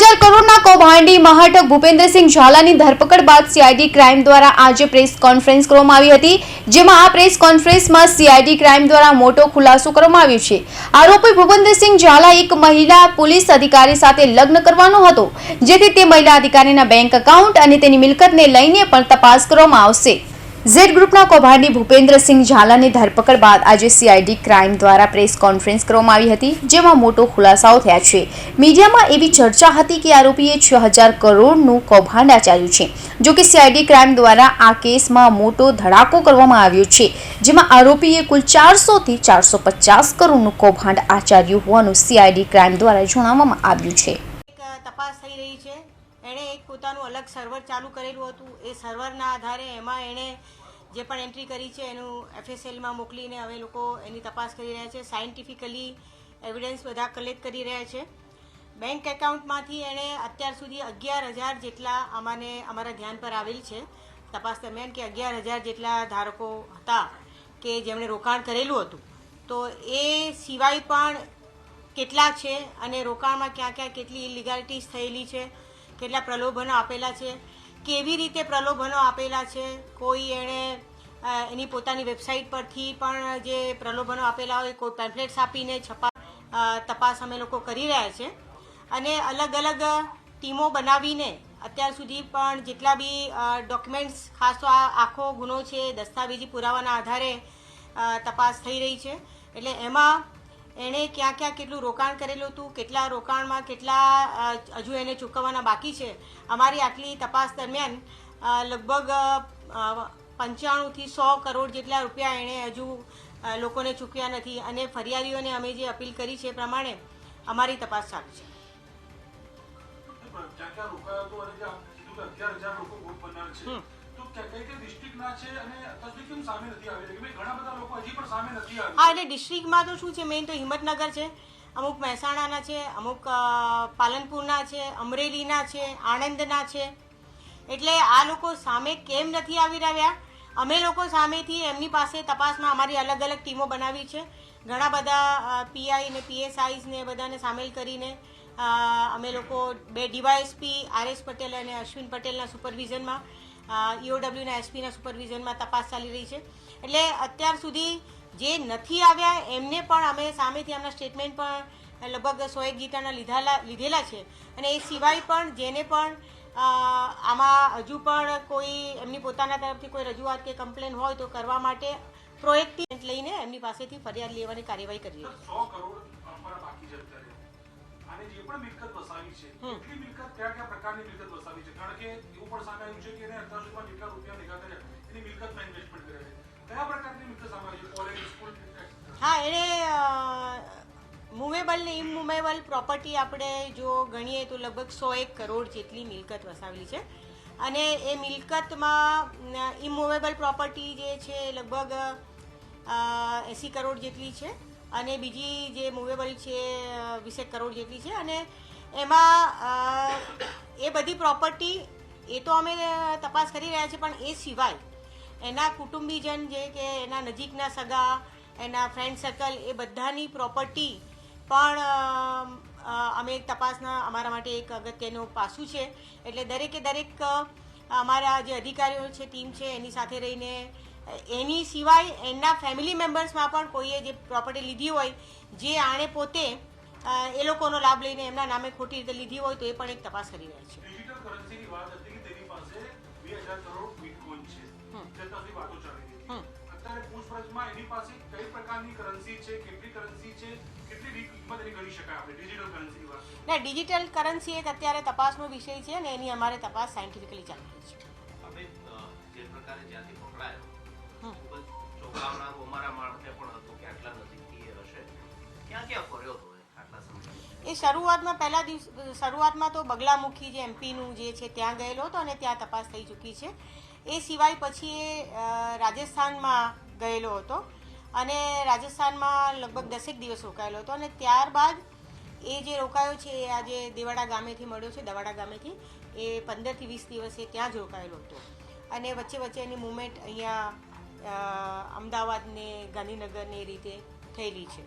હજાર કરોડના કૌભાંડી મહાટક ભૂપેન્દ્રસિંહ ઝાલાની ધરપકડ બાદ સીઆઈડી ક્રાઇમ દ્વારા આજે પ્રેસ કોન્ફરન્સ કરવામાં આવી હતી, જેમાં આ પ્રેસ કોન્ફરન્સમાં સીઆઈડી ક્રાઇમ દ્વારા મોટો ખુલાસો કરવામાં આવ્યો છે. આરોપી ભૂપેન્દ્રસિંહ ઝાલા એક મહિલા પોલીસ અધિકારી સાથે લગ્ન કરવાનો હતો, જેથી તે મહિલા અધિકારીના બેંક એકાઉન્ટ અને તેની મિલકતને લઈને પણ તપાસ કરવામાં આવશે. ઝેડ ગ્રુપના કૌભાંડી ભૂપેન્દ્રસિંહ ઝાલાની ધરપકડ બાદ આજે સીઆઈડી ક્રાઇમ દ્વારા પ્રેસ કોન્ફરન્સ કરવામાં આવી હતી, જેમાં મોટો ખુલાસાઓ થયા છે. મીડિયામાં એવી ચર્ચા હતી કે આરોપીએ છ હજાર કરોડનું કૌભાંડ આચાર્યું છે. જો કે સીઆઈડી ક્રાઇમ દ્વારા આ કેસમાં મોટો ધડાકો કરવામાં આવ્યો છે, જેમાં આરોપીએ કુલ ચારસોથી ચારસો પચાસ કરોડનું કૌભાંડ આચાર્યું હોવાનું સીઆઈડી ક્રાઇમ દ્વારા જણાવવામાં આવ્યું છે. તપાસ થઈ રહી છે. એણે એક પોતાનું અલગ સર્વર ચાલુ કરેલું હતું. એ સર્વરના આધારે એમાં એણે જે પણ એન્ટ્રી કરી છે એનું એફએસએલમાં મોકલીને હવે લોકો એની તપાસ કરી રહ્યા છે. સાયન્ટિફિકલી એવિડન્સ બધા કલેક્ટ કરી રહ્યા છે. બેંક એકાઉન્ટમાંથી એણે અત્યાર સુધી અગિયાર હજાર જેટલા અમાને અમારા ધ્યાન પર આવેલ છે. તપાસ દરમિયાન કે અગિયાર હજાર જેટલા ધારકો હતા કે જેમણે રોકાણ કરેલું હતું. તો એ સિવાય પણ કેટલા છે અને રોકાણમાં ક્યાં ક્યાં કેટલી ઇલિગાલિટીઝ થયેલી છે? કેટલા પ્રલોભનો આપેલા છે, કેવી રીતે પ્રલોભનો આપેલા છે, કોઈ એણે એની પોતાની વેબસાઇટ પરથી પણ જે પ્રલોભનો આપેલા હોય, કોઈ પેમ્પલેટ્સ આપીને છપા તપાસ અમે લોકો કરી રહ્યા છે. અને અલગ અલગ ટીમો બનાવીને અત્યાર સુધી પણ જેટલા બી ડોક્યુમેન્ટ્સ ખાસ તો આ આખો ગુનો છે, દસ્તાવેજી પુરાવાના આધારે તપાસ થઈ રહી છે. એટલે એમાં એણે ક્યાં ક્યાં કેટલું રોકાણ કરેલું હતું કેટલા રોકાણમાં કેટલા હજુ એને ચૂકવવાના બાકી છે અમારી આટલી તપાસ દરમિયાન લગભગ પંચાણુંથી સો કરોડ જેટલા રૂપિયા એણે હજુ લોકોને ચૂક્યા નથી અને ફરિયાદીઓને અમે જે અપીલ કરી છે એ પ્રમાણે અમારી તપાસ ચાલુ છે. ક્યાં ક્યાં રોકાયો હતો અને હજાર લોકો ભોગ બનનાર છે? હા, એટલે ડિસ્ટ્રિક્ટમાં તો શું છે? મેઇન તો હિંમતનગર છે, અમુક મહેસાણાના છે, અમુક પાલનપુરના છે, અમરેલીના છે, આણંદના છે. એટલે આ લોકો સામે કેમ નથી આવી રહ્યા? અમે લોકો સામેથી એમની પાસે તપાસમાં અમારી અલગ અલગ ટીમો બનાવી છે. ઘણા બધા પીઆઈ ને પીએસઆઈસ બધાને સામેલ કરીને અમે લોકો બે ડીવાયએસપી આર એસ પટેલ અને અશ્વિન પટેલના સુપરવિઝનમાં ઈઓડબ્લ્યુના એસપીના સુપરવિઝનમાં તપાસ ચાલી રહી છે. એટલે અત્યાર સુધી જે નથી આવ્યા, એમને પણ અમે સામેથી એમના સ્ટેટમેન્ટ પણ લગભગ સો એક ગીતાના લીધેલા લીધેલા છે. અને એ સિવાય પણ જેને પણ આમાં હજુ પણ કોઈ એમની પોતાના તરફથી કોઈ રજૂઆત કે કમ્પ્લેન હોય તો કરવા માટે પ્રોએક્ટિવ લઈને એમની પાસેથી ફરિયાદ લેવાની કાર્યવાહી કરી રહી સો અને જે પણ મિલકત વસાવી છે એટલી મિલકત કયા કયા પ્રકારની મિલકત વસાવી છે? કારણ કે એવું પણ સામે આવ્યું છે કે એને અત્યાર સુધીમાં જેટલા રૂપિયા ભેગા કર્યા એની મિલકતમાં ઇન્વેસ્ટમેન્ટ કરે છે. કયા પ્રકારની મિલકત સામે છે? કોલેજ સ્કૂલ હા એણે મૂવેબલ ને ઇમૂવેબલ પ્રોપર્ટી આપણે જો ગણીએ તો લગભગ સો એક કરોડ જેટલી મિલકત વસાવેલી છે. અને એ મિલકતમાં ઇમૂવેબલ પ્રોપર્ટી જે છે એ લગભગ એંસી કરોડ જેટલી છે. અને બીજી જે મૂવેબલ છે વીસેક કરોડ જેટલી છે, અને એમાં એ બધી પ્રોપર્ટી એ તો અમે તપાસ કરી રહ્યા છીએ, પણ એ સિવાય એના કુટુંબીજન જે કે એના નજીકના સગા, એના ફ્રેન્ડ સર્કલ એ બધાની પ્રોપર્ટી પણ અમે તપાસના, અમારા માટે એક અગત્યનું પાસું છે. એટલે દરેકે દરેક અમારા જે અધિકારીઓ છે ટીમ છે, એની સાથે રહીને એની સિવાય એના ફેમિલી મેમ્બર્સમાં પણ કોઈએ જે પ્રોપર્ટી લીધી હોય જે આણે પોતે એ લોકોનો લાભ લઈને એમના નામે ખોટી રીતે લીધી હોય તો એ પણ એક તપાસ કરી રહ્યા છે ડિજિટલ કરન્સીની વાત હતી કે તેની પાસે બે હજાર કરોડ બિટકોઇન છે હમ. છતાંથી વાતો ચાલી રહી હમ. અત્યારે પૂછપરછમાં એની પાસે કઈ પ્રકારની કરન્સી છે કેટલી કરન્સી છે કેટલી રી- કિંમત એની ગણી શકાય આપણે ડિજિટલ કરન્સીની વાત કરીએ. ના ડિજિટલ કરન્સી એક અત્યારે તપાસનો વિષય છે અને એની અમારે તપાસ સાયન્ટિફિકલી ચાલી રહી છે જે પ્રકારે જ્યાંથી પકડાયો એ શરૂઆતમાં પહેલા દિવસ, શરૂઆતમાં તો બગલામુખી જે એમપીનું જે છે ત્યાં ગયેલો હતો અને ત્યાં તપાસ થઈ ચૂકી છે. એ સિવાય પછી એ રાજસ્થાનમાં ગયેલો હતો અને રાજસ્થાનમાં લગભગ દસેક દિવસ રોકાયેલો હતો અને ત્યારબાદ એ જે રોકાયો છે, એ આજે દેવાડા ગામેથી મળ્યો છે, દવાડા ગામેથી, એ પંદરથી વીસ દિવસ એ ત્યાં જ રોકાયેલો હતો. અને વચ્ચે વચ્ચે એની મુવમેન્ટ અહીંયા અ, અમદાવાદ ને ગાંધીનગર ને એ રીતે થયેલી છે.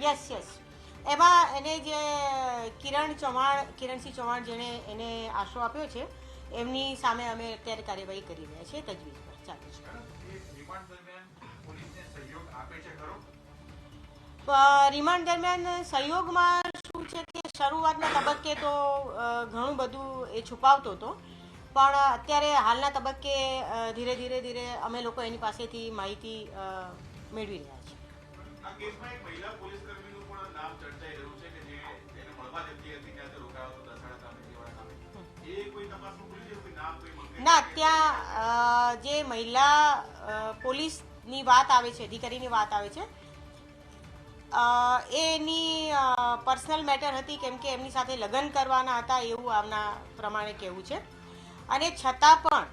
યસ યસ એમાં એને જે કિરણ ચૌહાણ કિરણસિંહ ચૌહાણ જેણે એને આશરો આપ્યો છે એમની સામે અમે અત્યારે કાર્યવાહી કરી રહ્યા છીએ તજવીજ પર. ચાલુ. છે રિમાન્ડ દરમિયાન સહયોગમાં શું છે કે શરૂઆતના તબક્કે તો ઘણું બધું એ છુપાવતો હતો. પણ અત્યારે હાલના તબક્કે ધીરે ધીરે ધીરે અમે લોકો એની પાસેથી માહિતી મેળવી રહ્યા છીએ. ના ત્યાં જે મહિલા પોલીસની વાત આવે છે અધિકારીની વાત આવે છે એની પર્સનલ મેટર હતી કેમ કે એમની સાથે લગ્ન કરવાના હતા એવું આમના પ્રમાણે કહેવું છે. અને છતાં પણ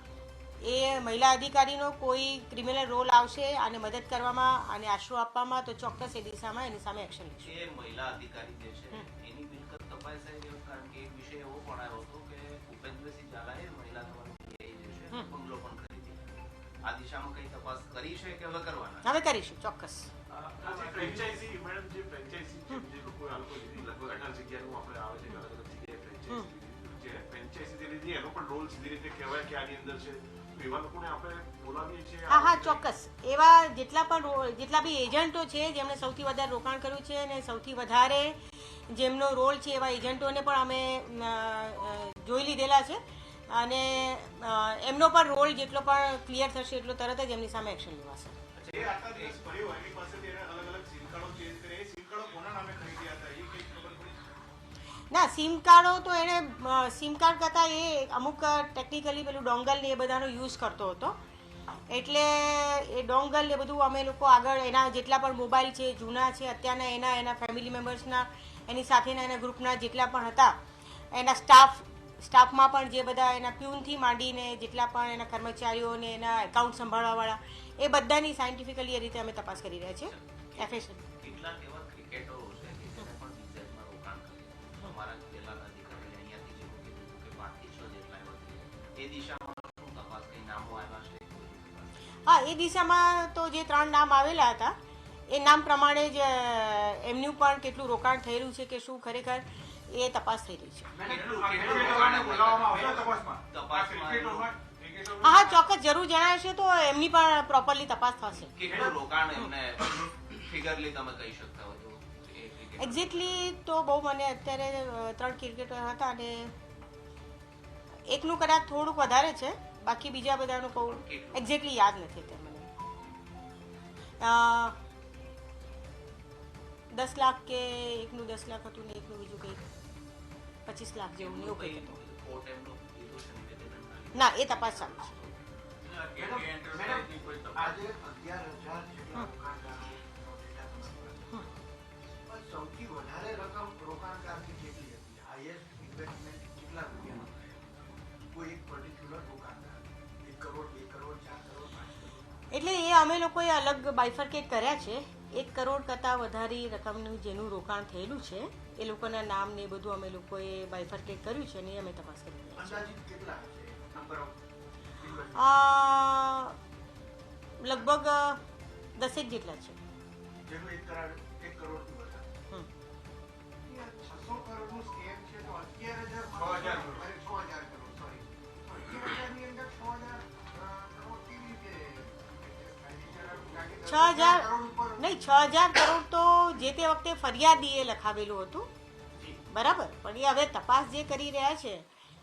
એ મહિલા અધિકારીનો કોઈ ક્રિમિનલ રોલ આવશે અને મદદ કરવામાં અને આશરો આપવામાં તો ચોક્કસ એ દિશામાં એની સામે એક્શન લેશે મહિલા અધિકારી જે છે એની મિલકત તપાસાઈ કારણ કે એક વિષય એવો પણ આવ્યો આ દિશામાં કઈ તપાસ કરી છે કે હવે કરવાના હવે કરીશું ચોક્કસ. જે ફ્રેન્ચાઇઝી મેડમ જે ફ્રેન્ચાઇઝી છે જે લોકો આ લોકો લીધી લગભગ અઢાર જગ્યાનું આપણે આવે છે અલગ અલગ જગ્યાએ ફ્રેન્ચાઇઝી જે ફ્રેન્ચાઇઝી જે લીધી એનો પણ રોલ સીધી રીતે કહેવાય કે આની અંદર છે. હા હા ચોક્કસ. એવા જેટલા પણ જેટલા બી એજન્ટો છે જેમણે સૌથી વધારે રોકાણ કર્યું છે અને સૌથી વધારે જેમનો રોલ છે એવા એજન્ટોને પણ અમે જોઈ લીધેલા છે. અને એમનો પણ રોલ જેટલો પણ ક્લિયર થશે એટલો તરત જ એમની સામે એક્શન લેવાશે. ના સિમ કાર્ડો તો એણે સિમ કાર્ડ કરતાં એ અમુક ટેકનિકલી પેલું ડોંગલ ને એ બધાનો યુઝ કરતો હતો. એટલે એ ડોંગલ એ બધું અમે લોકો આગળ એના જેટલા પણ મોબાઈલ છે જૂના છે અત્યારના એના એના ફેમિલી મેમ્બર્સના એની સાથેના એના ગ્રુપના જેટલા પણ હતા એના સ્ટાફ સ્ટાફમાં પણ જે બધા એના પ્યુનથી માંડીને જેટલા પણ એના કર્મચારીઓને એના એકાઉન્ટ સંભાળવાવાળા એ બધાની સાયન્ટિફિકલી એ રીતે અમે તપાસ કરી રહ્યા છીએ. એફએસએલ? હા એ દિશામાં તો જે ત્રણ નામ આવેલા હતા એ નામ પ્રમાણે જ એમનું પણ કેટલું રોકાણ થયેલું છે કે શું ખરેખર એ તપાસ થઈ રહી છે. હા હા ચોક્કસ જરૂર જણાવશે તો એમની પણ પ્રોપરલી તપાસ થશે. કેટલું રોકાણ એમને ફિગરલી તમે કહી શકતા હો જો એ ક્રિકેટર એક્ઝેક્ટલી તો બહુ મને અત્યારે ત્રણ ક્રિકેટર હતા અને એકનું કદાચ થોડુંક વધારે છે બાકી બીજા બધાનું કહું કેટલું? એક્ઝેક્ટલી યાદ નથી અત્યારે મને. દસ લાખ કે એકનું દસ લાખ હતું ને એકનું બીજું કંઈક. પચીસ લાખ જેવું ને એવું કંઈક હતું. ના એ તપાસ ચાલુ છે આજે અગિયાર હજાર જેટલા રોકાણકારોનો ડેટા તમારી પાસે છે. પણ સૌથી વધારે રકમ રોકાણકારની કેટલી હતી હાઈએસ્ટ ઇન્વેસ્ટમેન્ટ કેટલા રૂપિયાનો કોઈ એક પર્ટિક્યુલર રોકાણકાર એક કરોડ બે કરોડ ચાર કરોડ પાંચ કરોડ એટલે એ અમે લોકોએ અલગ બાયફર્કેટ કર્યા છે. એક કરોડ કરતાં વધારે રકમનું જેનું રોકાણ થયેલું છે એ લોકોના નામ ને એ બધું અમે લોકોએ બાયફર્કેટ કર્યું છે અને અમે તપાસ કરી રહ્યા છીએ. અંદાજિત કેટલા હશે નંબર ઓફ ઇન્વેસ્ટમેન્ટ અ, લગભગ દસેક જેટલા છે. છે હજાર નહીં છ હજાર કરોડ તો જે તે વખતે ફરિયાદીએ લખાવેલું હતું. બરાબર? પણ એ હવે તપાસ જે કરી રહ્યા છે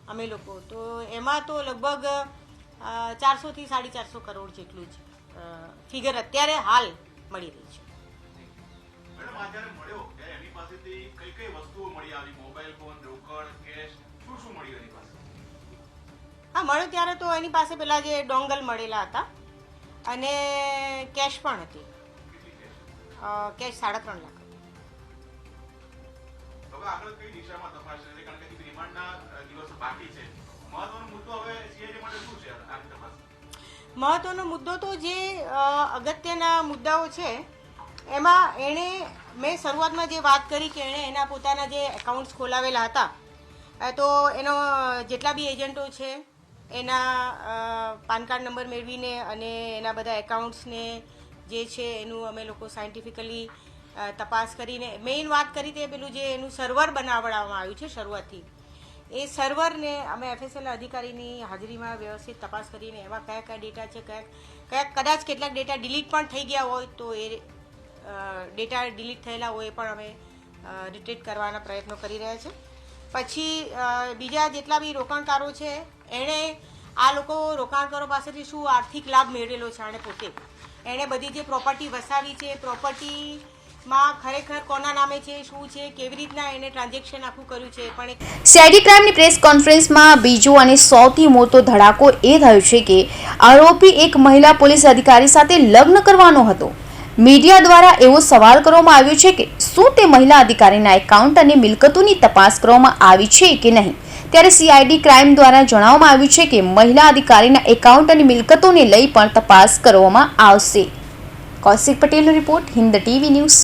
અમે લોકો તો એમાં તો લગભગ ચારસોથી સાડી ચારસો કરોડ જેટલું જ ફિગર અત્યારે હાલ મળી રહી છે. હા મળ્યો ત્યારે તો એની પાસે પેલા જે ડોંગલ મળેલા હતા અને કેશ પણ હતી. કેશ સાડા ત્રણ લાખ. હવે આગળ કઈ દિશામાં તપાસ છે? કારણ કે રિમાન્ડના દિવસો બાકી છે. મહત્વનો મુદ્દો હવે સીઆઈડી માટે શું છે? આ તપાસ? મહત્વનો મુદ્દો તો જે અગત્યના મુદ્દાઓ છે એમાં એણે મેં શરૂઆતમાં જે વાત કરી કે એણે એના પોતાના જે એકાઉન્ટ્સ ખોલાવેલા હતા તો એનો જેટલા બી એજન્ટો છે એના પાન કાર્ડ નંબર મેળવીને અને એના બધા એકાઉન્ટ્સને જે છે એનું અમે લોકો સાયન્ટિફિકલી તપાસ કરીને મેઇન વાત કરી તે પેલું જે એનું સર્વર બનાવવામાં આવ્યું છે શરૂઆતથી. એ સર્વરને અમે એફએસએલ અધિકારીની હાજરીમાં વ્યવસ્થિત તપાસ કરીને, એમાં કયા કયા ડેટા છે, કયા કયા, કદાચ કેટલાક ડેટા ડિલીટ પણ થઈ ગયા હોય તો એ ડેટા ડિલીટ થયેલા હોય પણ અમે રિટ્રીટ કરવાના પ્રયત્નો કરી રહ્યા છે. પછી બીજા જેટલા બી રોકાણકારો છે, એણે આ લોકો રોકાણકારો પાસેથી શું આર્થિક લાભ મેળવેલો છે આણે પોતે? એણે બધી જે પ્રોપર્ટી વસાવી છે પ્રોપર્ટીમાં ખરેખર કોના નામે છે, શું છે, કેવી રીતના એણે ટ્રાન્ઝેક્શન આખું કર્યું છે, પણ સીઆઈડી ક્રાઇમની પ્રેસ કોન્ફરન્સમાં બીજો અને સૌથી મોટો ધડાકો એ થયો છે કે આરોપી એક મહિલા પોલીસ અધિકારી સાથે લગ્ન કરવાનો હતો. મીડિયા દ્વારા એવો સવાલ કરવામાં આવ્યો છે કે શું તે મહિલા અધિકારીના એકાઉન્ટ અને મિલકતોની તપાસ કરવામાં આવી છે કે નહીં? ત્યારે સીઆઈડી ક્રાઇમ દ્વારા જણાવવામાં આવ્યું છે કે મહિલા અધિકારીના એકાઉન્ટ અને મિલકતોને લઈ પણ તપાસ કરવામાં આવશે. કૌશિક પટેલનો રિપોર્ટ હિન્દ ટીવી ન્યૂઝ.